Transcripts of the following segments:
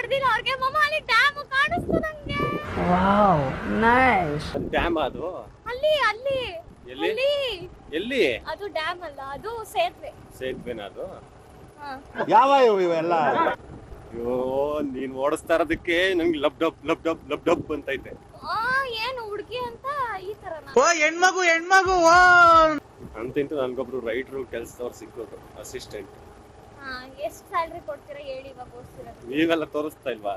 ಹೊಡೆದಿಲ್ಲ ಅವ್ರಿಗೆ ಮಮ್ಮ ಅಲ್ಲಿ ಡ್ಯಾಮ್ ಕಾಣಿಸ್ತು ನಂಗೆ. ವಾವ್ ನೈಸ್ ಡ್ಯಾಮ್ ಅದು? ಅಲ್ಲಿ ಅಲ್ಲಿ. ಎಲ್ಲಿ? ಎಲ್ಲಿ? ಅದು ಡ್ಯಾಮ್ ಅಲ್ಲ ಅದು ಸೇತುವೆ. ಸೇತುವೆನ ಅದು? ಹಾ. ಯಾವ ಇವೆಲ್ಲ? ಅಯ್ಯೋ ನೀನ್ ಓಡಿಸ್ತಾ ಇರೋದಕ್ಕೆ ನಂಗೆ lub dub lub dub lub dub ಅಂತೈತೆ ಆ ಏನು ಹುಡುಗಿ ಅಂತ ಈ ತರ ಓ ಹೆಣ್ಮಗು ಹೆಣ್ಮಗು ಓ ಅಂತಿಂತ ನನ್ಗೊಬ್ರು ರೈಟ್ರು ಕೆಲ್ಸದವ್ರು ಸಿಕ್ಕೋದು ಅಸಿಸ್ಟೆಂಟ್ ಹಾ ಎಷ್ಟು ಸ್ಯಾಲ್ರಿ ಕೊಡ್ತೀರಾ ಹೇಳಿ ಇವಾಗ ಓದಿಸಿರೋದು? ನೀವೆಲ್ಲ ತೋರಿಸ್ತಾ ಇಲ್ವಾ?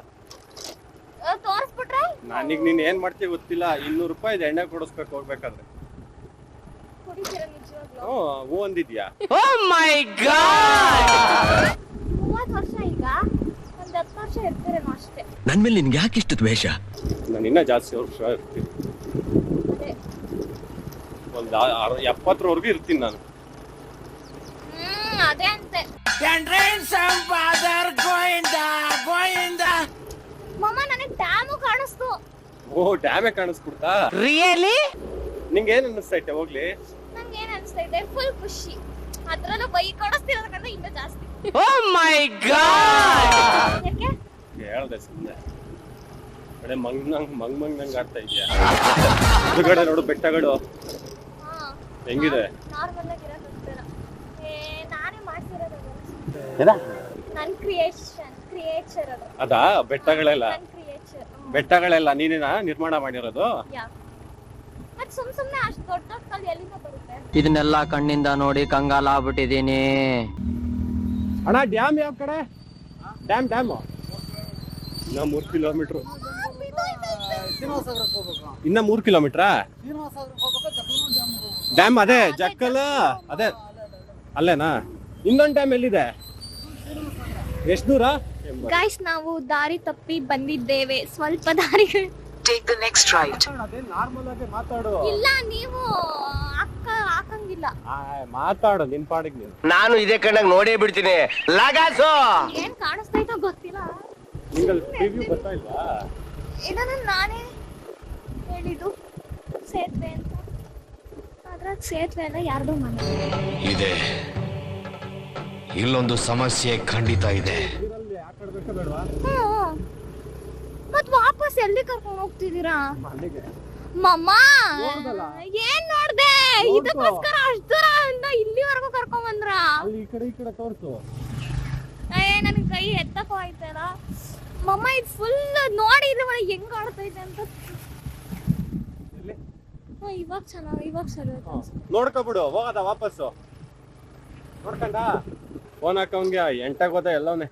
ತೋರಿಸ್ಬಿಟ್ರೆ? ನಾನೀಗ ನೀನ್ ಏನ್ ಮಾಡ್ತೀಯ ಗೊತ್ತಿಲ್ಲ. ಇನ್ನೂರು ರೂಪಾಯಿ ಎಣ್ಣೆ ಕೊಡಿಸ್ಬೇಕು ಹೋಗ್ಬೇಕಾದ್ರೆ. ಕುಡಿತೀರಾ ನಿಜವಾಗ್ಲೂ? ಹ್ಞೂ ಹೂ ಅಂದಿದ್ಯಾ? ಓ ಮೈ ಗಾಡ್! ಮೂವತ್ತು ವರ್ಷ ಈಗ. ಒಂದ್ ಹತ್ತು ವರ್ಷ ಇರ್ತೀರೇನೋ ಅಷ್ಟೇ. ನನ್ ಮೇಲೆ ನಿನ್ಗೆ ಯಾಕೆ ಇಷ್ಟು ದ್ವೇಷ? ನಾನು ಇನ್ನೂ ಜಾಸ್ತಿ ವರ್ಷ ಇರ್ತೀನಿ. ಅದೇ. ಒಂದು ಎಪ್ಪತ್ತರವರೆಗೂ ಇರ್ತೀನಿ ನಾನು. ಅಂತೆ ಮಮ್ಮ ನನಗ್ ಡ್ಯಾಮು ಕಾಣಿಸ್ತು. ಓ ಡ್ಯಾಮೇ ಕಾಣಿಸ್ಬಿಡ್ತಾ? ರಿಯಲಿ ನಿಂಗೆ ಏನ್ ಅನ್ನಿಸ್ತೈತೆ ಹೋಗ್ಲಿ. ನಂಗೆ ಏನ್ ಅನ್ಸ್ತಾ ಇದೆ? ಫುಲ್ ಖುಷಿ. ಅದ್ರಲ್ಲೂ ಬೈಕ್ ಓಡಿಸ್ತಿರೋದಕ್ಕಿಂತ ಇನ್ನೂ ಜಾಸ್ತಿ. ಓ ಮೈ ಗಾಡ್ ಯಾಕೆ? ಹೇಳ್ದೆ ಸುಮ್ಮನೆ ಕಡೆ ಮಂಗ್ ನಂಗ್ ಮಂಗ್ ಮಂಗ್ ನಂಗ್ ಆಡ್ತಾ ಇದೆಯಾ? ಎದುರುಗಡೆ ನೋಡು ಬೆಟ್ಟಗಳು ಹೆಂಗಿದೆ? ನಾರ್ಮಲ್ ಆಗಿರೋದು ಅಂತೀರ ಏ ನಾನೇ ಮಾಡ್ತಿರೋದು ಏನ? ನನ್ ಕ್ರಿಯೇಷನ್ ಕ್ರಿಯೇಚರ್ ಅದು. ಅದಾ? ಬೆಟ್ಟಗಳೆಲ್ಲ? ನನ್ ಕ್ರಿಯೇಚರ್ ಬೆಟ್ಟಗಳೆಲ್ಲ ನೀನೇನಾ ನಿರ್ಮಾಣ ಮಾಡಿರೋದು? ಯಾ. ಮತ್ ಸುಮ್ ಸುಮ್ನೆ ಅಷ್ಟ್ ದೊಡ್ಡ ದೊಡ್ಡ ಕಲ್ ಎಲ್ಲಿಂದ ಬರುತ್ತೆ? ಇದನ್ನೆಲ್ಲ ಕಣ್ಣಿಂದ ನೋಡಿ ಕಂಗಾಲ ಆಗ್ಬಿಟ್ಟಿದೀನಿ ಅಣ್ಣ ಡ್ಯಾಮ್ ಯಾವ ಕಡೆ? Dam dam? ಇನ್ನ ಮೂರ್ ಕಿಲೋಮೀಟರ್. ಇನ್ನ ಮೂರ್ ಕಿಲೋಮೀಟ್ರಾ? ಡ್ಯಾಮ್ ಅದೇ ಜಕ್ಕಲ್. ಅದೇ. ಅಲ್ಲೇನಾ? ಇನ್ನೊಂದ್ ಡ್ಯಾಮ್ ಎಲ್ಲಿದೆ? ಎಷ್ಟು ದೂರ? ಗಾಯ್ಸ್ ನಾವು ದಾರಿ ತಪ್ಪಿ ಬಂದಿದ್ದೇವೆ. ಸ್ವಲ್ಪ ದಾರಿ ನಾರ್ಮಲ್ ಆಗಿ ಮಾತಾಡು. ಇಲ್ಲ ನೀವು ಅಕ್ಕ ಹಾಕಂಗಿಲ್ಲ. ಆ, ಮಾತಾಡು ನಿನ್ ಪಾಡಿಗೆ ನೀನು. ನಾನು ಇದೇ ಕಣ್ಣಾಗ ನೋಡೇ ಬಿಡ್ತೀನಿ. ಲಗಾಸು! ಏನ್ ಕಾಣಿಸ್ತೈತೋ ಗೊತ್ತಿಲ್ಲ. ನಿಂಗಲ್ ಟಿವಿ ಬರ್ತಾ ಇಲ್ವಾ? ಇದನ್ನ ನಾನೇ ಹೇಳಿದ್ದು? ಸೇತುವೆ ಅಂತ. ಅದ್ರಾಗ ಸೇತುವೆ ಅಲ್ಲ ಯಾರ್ದೋ ಮನೆ. ಇದೆ. ಇಲ್ಲೊಂದು ಸಮಸ್ಯೆ ಖಂಡಿತ ಇದೆ. ಮತ್ ವಾಪಸ್ ಎಲ್ಲಿ ಕರ್ಕೊಂಡು ಹೋಗ್ತಿದ್ದೀರಾ? ಮಮ್ಮ ನೋಡ್ದಲ್ಲ? ಏನ್ ನೋಡ್ದೆ? ಇದಕ್ಕೋಸ್ಕರ ಅಷ್ಟು ದೂರ ಇಂದ ಇಲ್ಲಿವರೆಗೂ ಕರ್ಕೊಂಡ್ ಬಂದ್ರ? ಅಲ್ಲಿ ಈ ಕಡೆ ಈ ಕಡೆ ತೋರ್ಸು. ಏ ನನ್ ಕೈ ಎತ್ತಕ್ಕೂ ಆಯ್ತಲ್ಲ ಮಮ್ಮ ಇದು ಫುಲ್ ನೋಡಿ ಇದ್ರ ಒಳಗೆ ಹೆಂಗ್ ಆಡ್ತೈತೆ ಅಂತ. ಇವಾಗ ಚೆನ್ನಾಗಿ ಇವಾಗ ಸರಿ. ನೋಡ್ಕೊಬಿಡು ಹೋಗದ ವಾಪಸ್ಸು. ನೋಡ್ಕಂಡ? ಫೋನ್ ಹಾಕವಂಗೆ ಎಂಟಾಗೋದ ಎಲ್ಲವನೇ.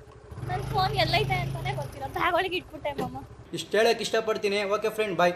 ನನ್ನ ಫೋನ್ ಎಲ್ಲೈತೆ ಅಂತಾನೆ ಗೊತ್ತಿಲ್ಲ. ಬ್ಯಾಗ್ ಒಳಗೆ ಇಟ್ಬಿಟ್ಟೆ ಮಾಮ. ಇಷ್ಟು ಹೇಳಕ್ಕೆ ಇಷ್ಟಪಡ್ತೀನಿ. Okay friend bye